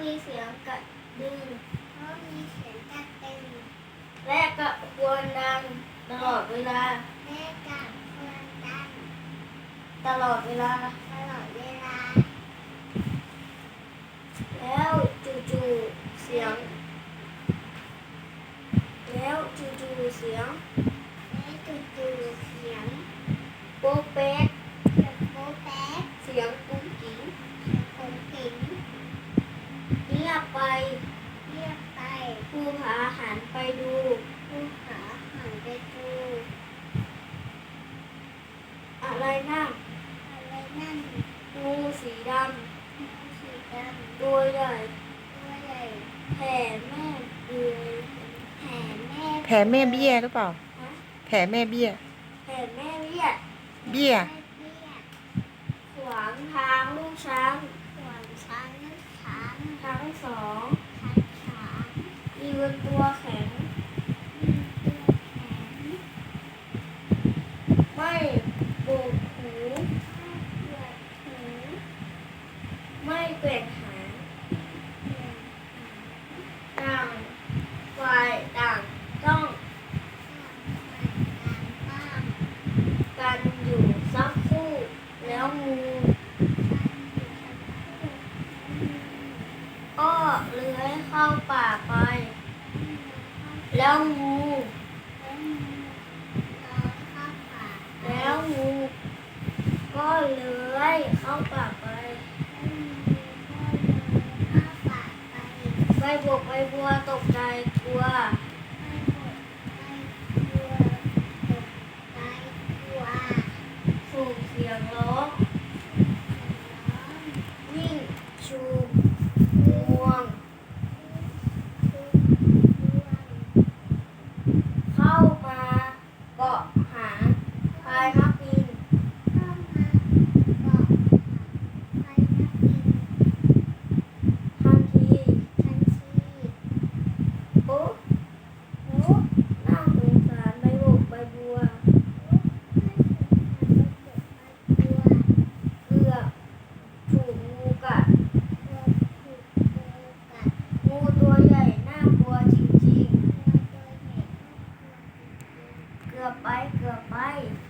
มีเสียงกระดึงเพราะมีเสียงกระตือและกระควนดังตลอดเวลา แม่กับควรดังตลอดเวลา ตลอดเวลา แล้วจู่ๆเสียง แล้วจู่ๆเสียง แม่จู่ๆเสียงโป๊กเป๊ก เสียงโป๊ะแป๊ก เสียงกุ้งกิ้ง เสียงผงผิง เงียบไป เรียกไป ภูผาหั นไปดูผู้ขาหันไปดู อะไรนั่นอะไรนั่นงูสีดสีดำตัวใหญ่ำตัวใหญ่แผ่แม่เบือยแผ่แม่แผลแม่เบี้ยหรือเปล่า ฮะแผลแม่เบี้ย แผ่แม่เรียกเบี้ย แม่เบี้ยขวางทางลูกช้างส่วนช้างนั้นช้างทั้งสอง มีตัวแข็งไม่บุกหูเปวดหูไม่เกว่งหาง เปลือก ต่างฝ่ายต่างต้อง บ้าง กันอยู่สักครู่ แล้วงูก็เลื้อยเข้าป่าไป แล้วงูแล้วงูก็เลื้อยเข้าป่าไป ใบบกใบบัวตกใจกลัวส่งเสียงร้อง Goodbye. Goodbye.